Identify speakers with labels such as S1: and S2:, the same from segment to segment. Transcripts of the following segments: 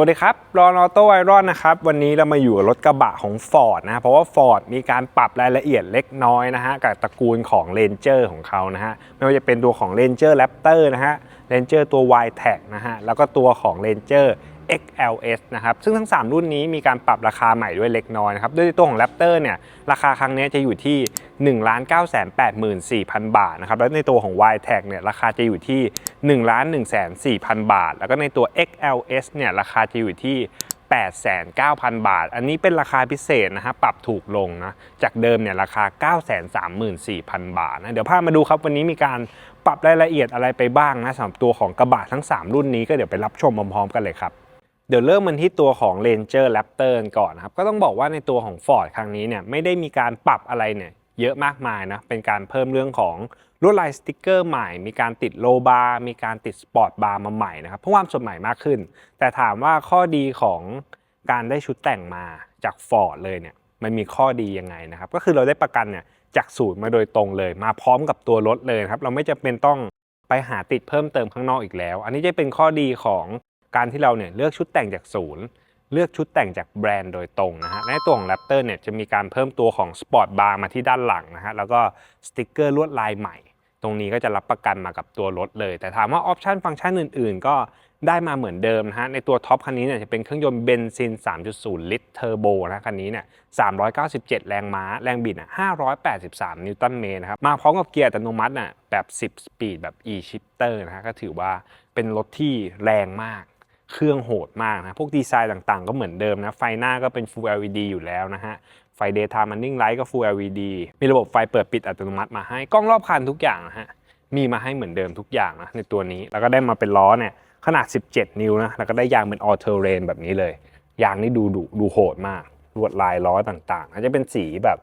S1: วัสดีครับรอนอโต้ไอรอนนะครับ วันนี้เรามาอยู่กับรถกระบะของ Ford นะ เพราะว่า Ford มีการปรับรายละเอียดเล็กน้อยนะฮะ กับตระกูลของ Ranger ของเขานะฮะ ไม่ว่าจะเป็นตัวของ Ranger Raptor นะฮะ Ranger ตัว y t e c นะฮะ แล้วก็ตัวของ Ranger XLS นะครับ ซึ่งทั้ง 3 รุ่นนี้มีการปรับราคาใหม่ด้วยเล็กน้อยนะครับ ด้วยตัวของ Raptor เนี่ย ราคาครั้งนี้จะอยู่ที่ 1 9 8 4 0 0 0 บาทนะครับ แล้วในตัวของ y t e c เนี่ย ราคาจะอยู่ที่ 1 1 4 0 0 0 บาท แล้วก็ในตัว XLS เนี่ยราคาจะอยู่ที่ 89,000 บาท อันนี้เป็นราคาพิเศษนะฮะ ปรับถูกลงนะ จากเดิมเนี่ยราคา 934,000 บาทนะ เดี๋ยวพามาดูครับวันนี้มีการปรับรายละเอียดอะไรไปบ้างนะสำหรับตัวของกระบะทั้ง 3 รุ่นนี้ก็เดี๋ยวไปรับชมพร้อมๆกันเลยครับเดี๋ยวเริ่มมันที่ตัวของ Ranger Raptor ก่อนนะครับ ก็ต้องบอกว่าในตัวของ Ford ครั้งนี้เนี่ยไม่ได้มีการปรับอะไรเนี่ย เยอะมากมายนะ เป็นการเพิ่มเรื่องของลวดลายสติกเกอร์ใหม่ มีการติดโลบาร์ มีการติดสปอร์ตบาร์มาใหม่นะครับ เพื่อความสดใหม่มากขึ้น แต่ถามว่าข้อดีของการได้ชุดแต่งมาจาก Ford เลยเนี่ย มันมีข้อดียังไงนะครับ ก็คือเราได้ประกันเนี่ยจากศูนย์มาโดยตรงเลย มาพร้อมกับตัวรถเลยครับ เราไม่จำเป็นต้องไปหาติดเพิ่มเติมข้างนอกอีกแล้ว อันนี้จะเป็นข้อดีของการที่เราเนี่ยเลือกชุดแต่งจากศูนย์ เลือกชุดแต่งจากแบรนด์โดยตรงนะฮะในตัวของ Raptor เนี่ยจะมีการเพิ่มตัวของสปอร์ตบาร์มาที่ด้านหลังนะฮะแล้วก็สติกเกอร์ลวดลายใหม่ ตรงนี้ก็จะรับประกันมากับตัวรถเลย แต่ถามว่าออปชันฟังก์ชันอื่น ๆ ก็ได้มาเหมือนเดิมนะฮะ ในตัวท็อปคันนี้เนี่ยจะเป็นเครื่องยนต์เบนซิน 3.0 ลิตรเทอร์โบนะคันนี้เนี่ย 397 แรงม้า แรงบิดอะ583 นิวตันเมตรนะครับ มาพร้อมกับเกียร์อัตโนมัติน่ะแบบ 10 สปีดแบบ e-shifter นะฮะ ก็ถือว่าเป็นรถที่แรงมาก เครื่องโหดมากนะ พวกดีไซน์ต่างๆ ก็เหมือนเดิมนะ ไฟหน้าก็เป็น Full LED อยู่แล้วนะฮะ ไฟ Daytime Running Light ก็ Full LED มีระบบไฟเปิดปิดอัตโนมัติมาให้ กล้องรอบคันทุกอย่างนะฮะ มีมาให้เหมือนเดิมทุกอย่างนะในตัวนี้ แล้วก็ได้มาเป็นล้อเนี่ยขนาด 17 นิ้วนะ แล้วก็ได้ยางเป็น All Terrain แบบนี้เลย ยางนี่ดูดุดูโหดมาก ลวดลายล้อต่างๆอาจจะเป็นสีแบบ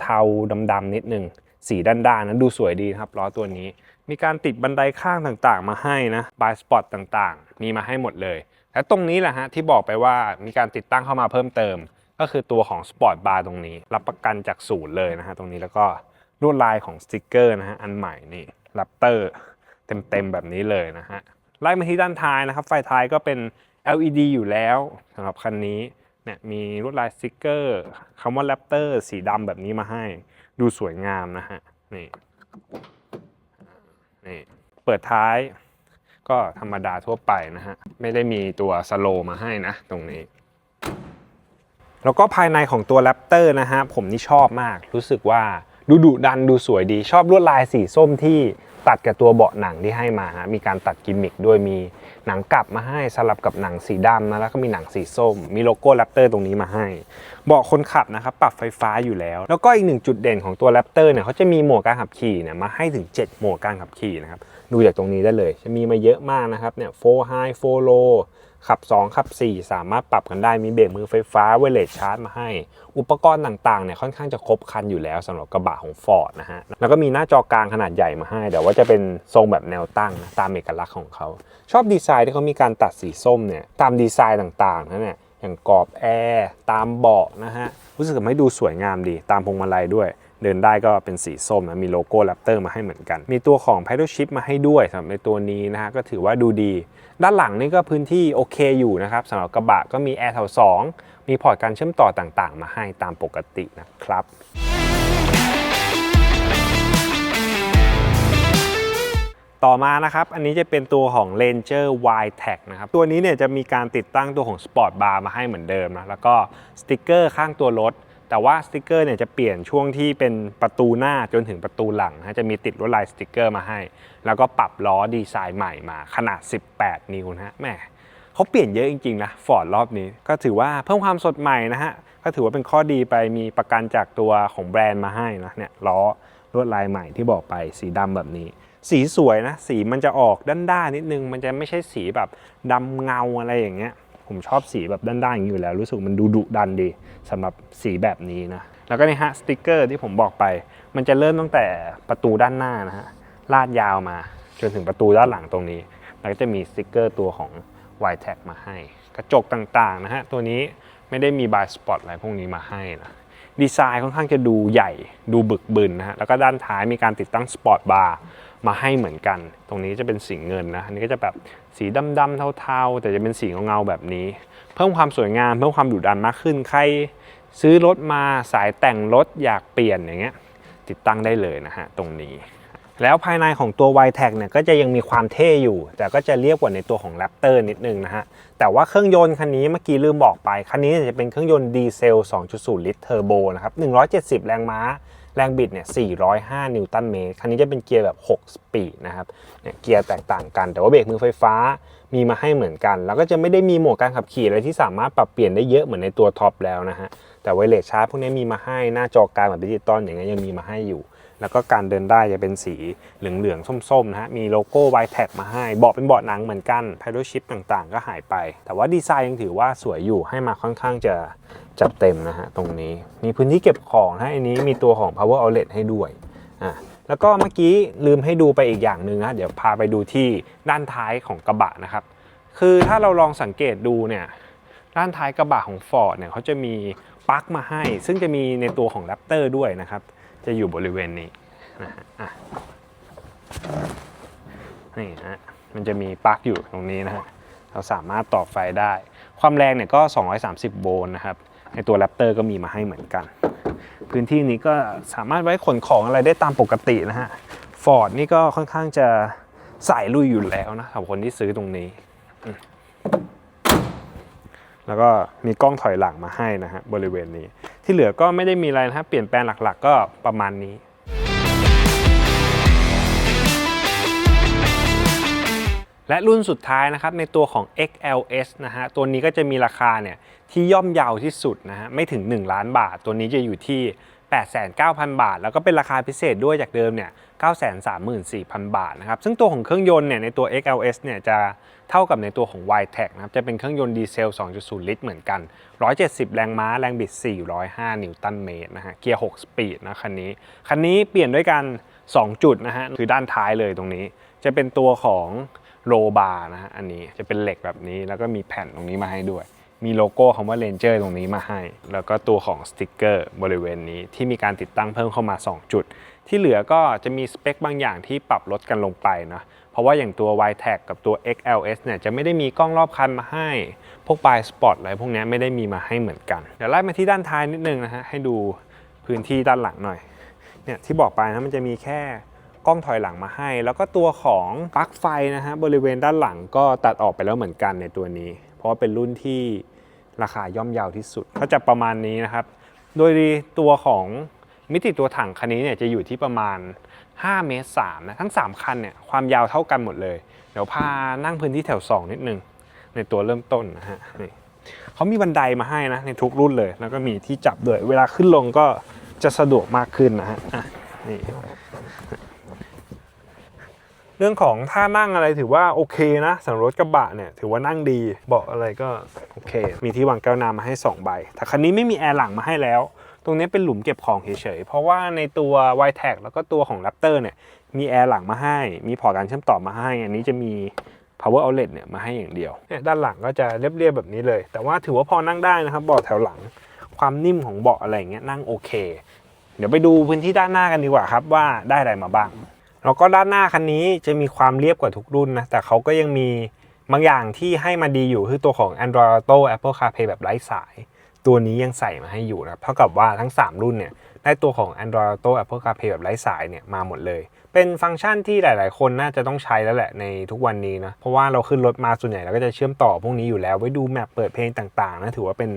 S1: เทาๆดำๆนิดนึง สีด้านๆนั้นดูสวยดีครับล้อตัวนี้ มีการติดบันไดข้างต่างๆ มาให้นะบายสปอตต่างๆ มีมาให้หมดเลย และตรงนี้แหละฮะที่บอกไปว่ามีการติดตั้งเข้ามาเพิ่มเติม ก็คือตัวของสปอร์ตบาร์ตรงนี้ รับประกันจากศูนย์เลยนะฮะตรงนี้แล้วก็ลวดลายของสติกเกอร์นะฮะอันใหม่นี่แรปเตอร์เต็มๆแบบนี้เลยนะฮะไล่มาที่ด้านท้ายนะครับ ไฟท้ายก็เป็น LED อยู่แล้วสำหรับคันนี้เนี่ยมีลวดลายสติกเกอร์คำว่าแรปเตอร์สีดำแบบนี้มาให้ ดูสวยงามนะฮะนี่ นี่เปิดท้ายก็ธรรมดาทั่วไปนะฮะ ไม่ได้มีตัวสโลมาให้นะตรงนี้ แล้วก็ภายในของตัวแรปเตอร์นะฮะ ผมนี่ชอบมากรู้สึกว่า ดูดุดันดูสวยดีชอบลวดลายสีส้มที่ตัดกับตัวเบาะหนังที่ให้มาฮะมีการตัดกิมมิคด้วยมีหนังกลับมาให้สลับกับหนังสีดำนะแล้วก็มีหนังสีส้ม มีโลโก้แรปเตอร์ตรงนี้มาให้เบาะคนขับนะครับปรับไฟฟ้าอยู่แล้ว แล้วก็อีกหนึ่งจุดเด่นของตัวแรปเตอร์เนี่ยเขาจะมีโหมดการขับขี่เนี่ยมาให้ถึง 7 โหมดการขับขี่นะครับดูจากตรงนี้ได้เลย จะมีมาเยอะมากนะครับเนี่ย4 high 4 low ขับ 2 ขับ 4 สามารถปรับกันได้มีเบรกมือไฟฟ้าเวเลชาร์จมาให้ อุปกรณ์ต่างๆเนี่ยค่อนข้างจะครบครันอยู่แล้วสำหรับกระบะของ Ford นะฮะ แล้วก็มีหน้าจอกลางขนาดใหญ่มาให้ แต่ว่าจะเป็นทรงแบบแนวตั้งนะตามเอกลักษณ์ของเขา ชอบดีไซน์ที่เขามีการตัดสีส้มเนี่ยตามดีไซน์ต่างๆนะเนี่ยอย่างกรอบแอร์ตามเบาะนะฮะรู้สึกทำให้ดูสวยงามดีตามพวงมาลัยด้วย เดินได้ก็เป็นสีส้มนะมีโลโก้แรปเตอร์มาให้เหมือนกัน มีตัวของ Paddle Shift มาให้ด้วยสำหรับในตัวนี้นะฮะก็ถือว่าดูดี ด้านหลังนี่ก็พื้นที่โอเคอยู่นะครับสำหรับกระบะก็มีแอร์แถว2มีพอร์ตการเชื่อมต่อต่างๆ มาให้ตามปกตินะครับต่อมานะครับ อันนี้จะเป็นตัวของ Ranger Y Tag นะครับ ตัวนี้เนี่ยจะมีการติดตั้งตัวของ Sport Bar มาให้เหมือนเดิมนะ แล้วก็สติกเกอร์ข้างตัวรถ แต่ว่าสติกเกอร์เนี่ยจะเปลี่ยนช่วงที่เป็นประตูหน้าจนถึงประตูหลังนะจะมีติดลวดลายสติกเกอร์มาให้ แล้วก็ปรับล้อดีไซน์ใหม่มาขนาด 18 นิ้วนะฮะแหม่เขาเปลี่ยนเยอะจริงๆนะฟอร์ดรอบนี้ก็ถือว่าเพิ่มความสดใหม่นะฮะก็ถือว่าเป็นข้อดีไปมีประกันจากตัวของแบรนด์มาให้นะเนี่ยล้อลวดลายใหม่ที่บอกไปสีดำแบบนี้ สีสวยนะ สีมันจะออกด้านๆนิดนึง มันจะไม่ใช่สีแบบดำเงาอะไรอย่างเงี้ย ผมชอบสีแบบด้านๆอย่างนี้อยู่แล้ว รู้สึกมันดูดุดันดีสำหรับสีแบบนี้นะ แล้วก็นี่ฮะสติกเกอร์ที่ผมบอกไป มันจะเริ่มตั้งแต่ประตูด้านหน้านะฮะลาดยาวมาจนถึงประตูด้านหลังตรงนี้ แล้วก็จะมีสติกเกอร์ตัวของ y t a g มาให้ กระจกต่างๆนะฮะ ตัวนี้ไม่ได้มีบายสปอตอะไรพวกนี้มาให้นะ ดีไซน์ค่อนข้างจะดูใหญ่ดูบึกบึนนะฮะแล้วก็ด้านท้ายมีการติดตั้งสปอร์ตบาร์มาให้เหมือนกัน ตรงนี้จะเป็นสีเงินนะอันนี้ก็จะแบบสีดำๆเทาๆ แต่จะเป็นสีเงาๆแบบนี้ เพิ่มความสวยงามเพิ่มความดุดันมากขึ้น ใครซื้อรถมาสายแต่งรถอยากเปลี่ยนอย่างเงี้ยติดตั้งได้เลยนะฮะตรงนี้ แล้วภายในของตัว y t e c เนี่ยก็จะยังมีความเท่อยู่ แต่ก็จะเรียบกว่าในตัวของ Raptor นิดนึงนะฮะ แต่ว่าเครื่องยนต์คันนี้เมื่อกี้ลืมบอกไป คันนี้จะเป็นเครื่องยนต์ดีเซล 2.0 ลิตรเทอร์โบนะครับ 170 แรงม้า แรงบิดเนี่ย 405 นิวตันเมตร คันนี้จะเป็นเกียร์แบบ 6 สปีดนะครับเนี่ยเกียร์แตกต่างกัน แต่ว่าเบรกมือไฟฟ้ามีมาให้เหมือนกัน แล้วก็จะไม่ได้มีโหมดการขับขี่อะไรที่สามารถปรับเปลี่ยนได้เยอะเหมือนในตัวท็อปแล้วนะฮะ แต่ไวเลสชาร์จพวกนี้มีมาให้ หน้าจอกลางแบบดิจิตอลอย่างเงี้ยยังมีมาให้อยู่ แล้วก็การเดินได้จะเป็นสีเหลืองๆส้มๆนะฮะมีโลโก้ y t e c มาให้เบาะเป็นเบาะหนังเหมือนกัน paddle shift ต่างๆ ก็หายไป แต่ว่าดีไซน์ยังถือว่าสวยอยู่ให้มาค่อนข้างจะจัดเต็มนะฮะตรงนี้มีพื้นที่เก็บของนะอันนี้มีตัวของ power outlet ให้ด้วยอะแล้วก็เมื่อกี้ลืมให้ดูไปอีกอย่างหนึ่งนะเดี๋ยวพาไปดูที่ด้านท้ายของกระบะนะครับคือถ้าเราลองสังเกตดูเนี่ยด้านท้ายกระบะของ Ford เนี่ยเขาจะมีปลั๊กมาให้ ซึ่งจะมีในตัวของ Raptor ด้วยนะครับ จะอยู่บริเวณนี้นะฮะนี่ฮะมันจะมีปลั๊กอยู่ตรงนี้นะฮะเราสามารถต่อไฟได้ ความแรงเนี่ยก็ 230 โวลต์นะครับ ในตัว Raptor ก็มีมาให้เหมือนกัน พื้นที่นี้ก็สามารถไว้ขนของอะไรได้ตามปกตินะฮะ Ford นี่ก็ค่อนข้างจะสายลุยอยู่แล้วนะสำหรับคนที่ซื้อตรงนี้ แล้วก็มีกล้องถอยหลังมาให้นะฮะบริเวณนี้ ที่เหลือก็ไม่ได้มีอะไรนะฮะเปลี่ยนแปลงหลักๆ ก็ประมาณนี้ และรุ่นสุดท้ายนะครับในตัวของ XLS นะฮะตัวนี้ก็จะมีราคาเนี่ยที่ย่อมเยาวที่สุดนะฮะไม่ถึง 1 ล้านบาท ตัวนี้จะอยู่ที่ 89,000 บาท แล้วก็เป็นราคาพิเศษด้วยจากเดิมเนี่ย934,000 บาทนะครับ ซึ่งตัวของเครื่องยนต์เนี่ยในตัว XLS เนี่ยจะเท่ากับในตัวของ y t e c นะครับ จะเป็นเครื่องยนต์ดีเซล 2.0 ลิตรเหมือนกัน 170 แรงม้า แรงบิด 405 นิวตันเมตรนะฮะ เกียร์ 6 สปีดนะคันนี้ คันนี้เปลี่ยนด้วยกัน 2 จุดนะฮะ คือด้านท้ายเลยตรงนี้ จะเป็นตัวของโลบาร์นะฮะ อันนี้จะเป็นเหล็กแบบนี้ แล้วก็มีแผ่นตรงนี้มาให้ด้วย มีโลโก้คำว่า Ranger ตรงนี้มาให้ แล้วก็ตัวของสติกเกอร์บริเวณนี้ที่มีการติดตั้งเพิ่มเข้ามา 2 จุด ที่เหลือก็จะมีสเปคบางอย่างที่ปรับลดกันลงไปนะเพราะว่าอย่างตัว y t e c กับตัว XLS เนี่ยจะไม่ได้มีกล้องรอบคันมาให้ พวกปลายสปอตอะไรพวกนี้ไม่ได้มีมาให้เหมือนกัน เดี๋ยวไล่มาที่ด้านท้ายนิดนึงนะฮะให้ดูพื้นที่ด้านหลังหน่อยเนี่ยที่บอกไปนะมันจะมีแค่กล้องถอยหลังมาให้ แล้วก็ตัวของปลั๊กไฟนะฮะบริเวณด้านหลังก็ตัดออกไปแล้วเหมือนกันในตัวนี้ เพราะว่าเป็นรุ่นที่ ราคาย่อมเยาวที่สุด ก็จะประมาณนี้นะครับ โดยตัวของมิติตัวถังคันนี้เนี่ยจะอยู่ที่ประมาณ 5 เมตร3นะทั้ง 3 คันเนี่ยความยาวเท่ากันหมดเลย เดี๋ยวพานั่งพื้นที่แถว 2 นิดนึง ในตัวเริ่มต้นนะฮะนี่เขามีบันไดมาให้นะในทุกรุ่นเลย แล้วก็มีที่จับด้วย เวลาขึ้นลงก็จะสะดวกมากขึ้นนะฮะนี่ รื่องของท่านั่งอะไรถือว่าโอเคนะสำหรับรถกระบะเนี่ยถือว่านั่งดีเบาะอะไรก็โอเค มีที่วางแก้วน้ำมาให้ 2 ใบ แต่คันนี้ไม่มีแอร์หลังมาให้แล้ว ตรงนี้เป็นหลุมเก็บของเฉยๆ เพราะว่าในตัว y t e c แล้วก็ตัวของ Raptor เนี่ยมีแอร์หลังมาให้ มีพอร์ตการเชื่อมต่อมาให้ อันนี้จะมี power outlet เนี่ยมาให้อย่างเดียวเนี่ยด้านหลังก็จะเรียบๆแบบนี้เลย แต่ว่าถือว่าพอนั่งได้นะครับเบาะแถวหลัง ความนิ่มของเบาะอะไรเงี้ยนั่งโอเค เดี๋ยวไปดูพื้นที่ด้านหน้ากันดีกว่าครับว่าได้อะไรมาบ้าง แล้วก็ด้านหน้าคันนี้จะมีความเรียบกว่าทุกรุ่นนะแต่เขาก็ยังมีบางอย่างที่ให้มาดีอยู่คือตัวของ Android Auto Apple CarPlay แบบไร้สาย ตัวนี้ยังใส่มาให้อยู่นะเท่ากับว่าทั้ง 3 รุ่นเนี่ยได้ตัวของ Android Auto Apple CarPlay แบบไร้สายเนี่ยมาหมดเลย เป็นฟังก์ชันที่หลาย ๆ คนน่าจะต้องใช้แล้วแหละในทุกวันนี้นะ เพราะว่าเราขึ้นรถมาส่วนใหญ่เราก็จะเชื่อมต่อพวกนี้อยู่แล้ว ไว้ดูแมปเปิดเพลงต่าง ๆ นะ ถือว่าเป็น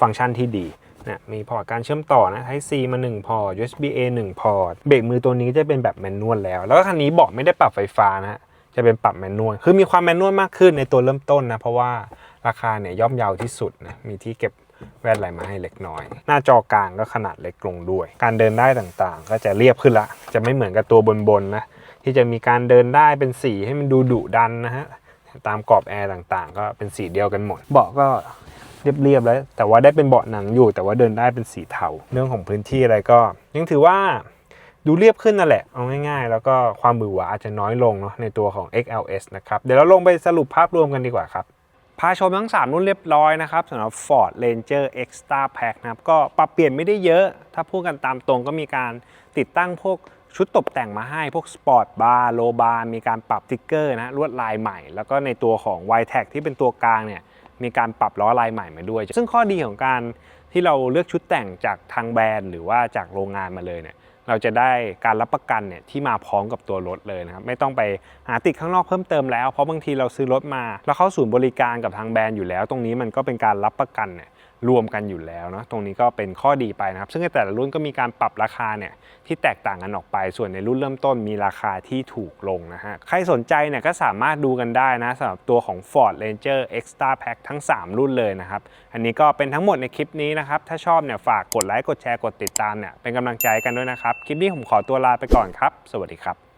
S1: ฟังก์ชันที่ดี เนี่ยมีพอร์ตการเชื่อมต่อนะ Type C มา 1 พอร์ต USB A 1 พอร์ต เบรกมือตัวนี้จะเป็นแบบแมนนวลแล้ว แล้วก็คันนี้เบาะไม่ได้ปรับไฟฟ้านะ จะเป็นปรับแมนนวล คือมีความแมนนวลมากขึ้นในตัวเริ่มต้นนะ เพราะว่าราคาเนี่ยย่อมเยาวที่สุดนะ มีที่เก็บแว่นอะไรมาให้เล็กน้อย หน้าจอกลางก็ขนาดเล็กลงด้วย การเดินได้ต่างๆ ก็จะเรียบขึ้นละ จะไม่เหมือนกับตัวบนๆนะ ที่จะมีการเดินได้เป็นสีให้มันดูดุดันนะฮะ ตามกรอบแอร์ต่างๆ ก็เป็นสีเดียวกันหมด เบาะก็ เรียบๆแล้ว แต่ว่าได้เป็นเบาะหนังอยู่ แต่ว่าเดินได้เป็นสีเทาเรื่องของพื้นที่อะไรก็ ยังถือว่าดูเรียบขึ้นนั่นแหละ เอาง่ายๆ แล้วก็ความบือหวาอาจจะน้อยลงเนาะในตัวของ XLS นะครับ เดี๋ยวเราลงไปสรุปภาพรวมกันดีกว่าครับ พาชมทั้ง 3 รุ่นเรียบร้อยนะครับสำหรับ Ford Ranger Extra Pack นะครับก็ปรับเปลี่ยนไม่ได้เยอะ ถ้าพูดกันตามตรงก็มีการติดตั้งพวกชุดตกแต่งมาให้พวกสปอร์ตบาร์โลบาร์มีการปรับติ๊กเกอร์นะลวดลายใหม่ แล้วก็ในตัวของ y t e c ที่เป็นตัวกลางเนี่ย มีการปรับล้อลายใหม่มาด้วย ซึ่งข้อดีของการที่เราเลือกชุดแต่งจากทางแบรนด์ หรือว่าจากโรงงานมาเลยเนี่ยเราจะได้การรับประกันเนี่ยที่มาพร้อมกับตัวรถเลยนะครับไม่ต้องไปหาติดข้างนอกเพิ่มเติมแล้วเพราะบางทีเราซื้อรถมา แล้วเข้าศูนย์บริการกับทางแบรนด์อยู่แล้ว ตรงนี้มันก็เป็นการรับประกันเนี่ย รวมกันอยู่แล้วเนาะตรงนี้ก็เป็นข้อดีไปนะครับ ซึ่งในแต่ละรุ่นก็มีการปรับราคาเนี่ยที่แตกต่างกันออกไป ส่วนในรุ่นเริ่มต้นมีราคาที่ถูกลงนะฮะใครสนใจเนี่ยก็สามารถดูกันได้นะสำหรับตัวของ Ford Ranger Extra Pack ทั้ง 3 รุ่นเลยนะครับ อันนี้ก็เป็นทั้งหมดในคลิปนี้นะครับ ถ้าชอบเนี่ยฝากกดไลค์กดแชร์กดติดตามเนี่ยเป็นกำลังใจกันด้วยนะครับ คลิปนี้ผมขอตัวลาไปก่อนครับ สวัสดีครับ